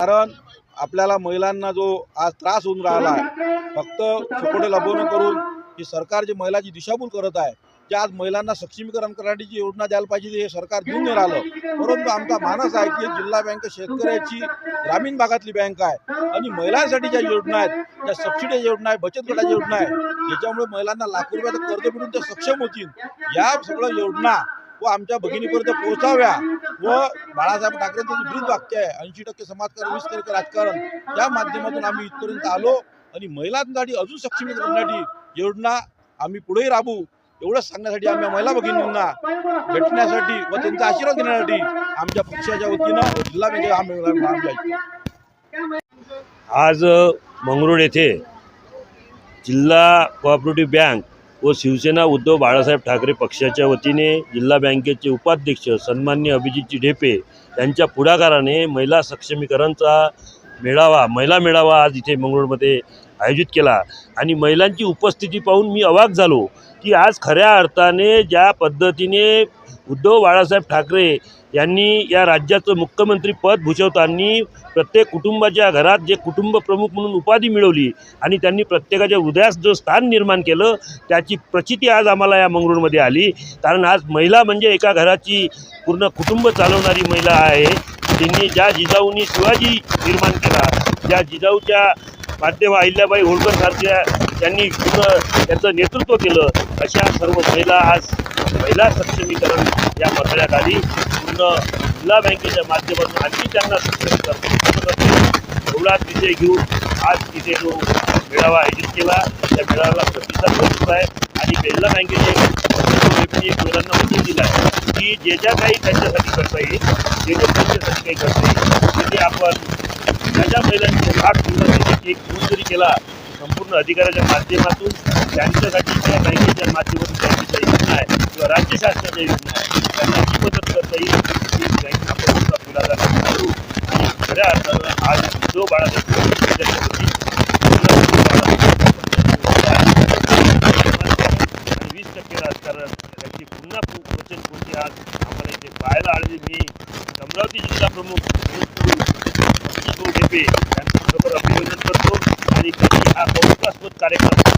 कारण आपल्याला महिलांना जो आज त्रास होऊन राहिला आहे फक्त फकोडे लबवणं करून ही सरकार जे महिलाची दिशाभूल करत आहे जे आज महिलांना सक्षमीकरण करण्याची जी योजना द्यायला पाहिजे हे सरकार देऊन नाही राहिलं. परंतु आमचा मानस आहे की जिल्हा बँक शेतकऱ्याची ग्रामीण भागातली बँक आहे आणि महिलांसाठी ज्या योजना आहेत ज्या सबसिडी योजना आहे बचत गटाची योजना आहे याच्यामुळे महिलांना लाखो रुपयाचं कर्ज मिळून ते सक्षम होतील. या सगळ्या योजना व आमच्या भगिनीपर्यंत पोहोचाव्या व बाळासाहेब ठाकरेंचं जे ब्रीद वाक्य आहे. ऐंशी टक्के समाजकारण वीस टक्के राजकारण. या माध्यमातून आम्ही इथपर्यंत आलो आणि महिलांसाठी अजून सक्षमीकरण करण्यासाठी योजना आम्ही पुढेही राबू एवढंच सांगण्यासाठी आम्ही महिला भगिनींना भेटण्यासाठी व त्यांचा आशीर्वाद घेण्यासाठी आमच्या पक्षाच्या वतीनं जिल्हा हा. आज मंगरुळ येथे जिल्हा कोऑपरेटिव्ह बँक व शिवसेना उद्धव बाळासाहेब ठाकरे पक्षाच्या वतीने जिल्हा बँकेचे उपाध्यक्ष सन्मान्य अभिजितजी ढेपे यांच्या पुढाकाराने महिला सक्षमीकरणचा मेळावा महिला मेळावा आज इथे मंगळूरमध्ये आयोजित केला. आणि महिलांची उपस्थिती पाहून मी अवाक झालो की आज खऱ्या अर्थाने ज्या पद्धतीने उद्धव बाळासाहेब ठाकरे यांनी या राज्याचं मुख्यमंत्री पद भूषवताना प्रत्येक कुटुंबाच्या घरात जे कुटुंब प्रमुख म्हणून उपाधी मिळवली आणि त्यांनी प्रत्येकाच्या हृदयास जो स्थान निर्माण केलं त्याची प्रचिती आज आम्हाला या मंगरूळमध्ये आली. कारण आज महिला म्हणजे एका घराची पूर्ण कुटुंब चालवणारी महिला आहे. त्यांनी ज्या जिजाऊंनी शिवाजी निर्माण केला ज्या जिजाऊच्या माध्यम अहिल्याबाई होळकर सारख्या त्यांनी पूर्ण त्याचं नेतृत्व केलं अशा सर्व महिला आज महिला सक्षमीकरण या मथळ्यात आली. पूर्ण जिल्हा बँकेच्या माध्यमातून आणखी त्यांना सक्षमीकरण एवढाच विषय घेऊन आज तिथे जो मेळावा आयोजित केला त्या मेळाव्याला प्रतिसाद मिळत आहे. आणि बेल्ला बँकेचे मुलांना एक महिलांना दिलं आहे की जे ज्या काही त्यांच्यासाठी करता येईल जे जे त्यांच्यासाठी काही करता येईल तिथे आपण ज्या ज्या महिलांचे भाग एक फोन जरी केला संपूर्ण अधिकाऱ्याच्या माध्यमातून त्यांच्यासाठी त्या बँकेच्या माध्यमातून त्यांची ज्या योजना आहे किंवा राज्य शासनाच्या योजना आहे त्यांना जी मदत करता येईल. ती बँक आपण सुद्धा करू आणि खऱ्या अर्थानं आज जो बाळासाहेब ठाकरे वीस टक्के राजकारण त्यांची पुन्हा पु- वचनपूर्ती आज आम्हाला इथे पाहायला आली मी अमरावती जिल्हा प्रमुख कार्यक्रम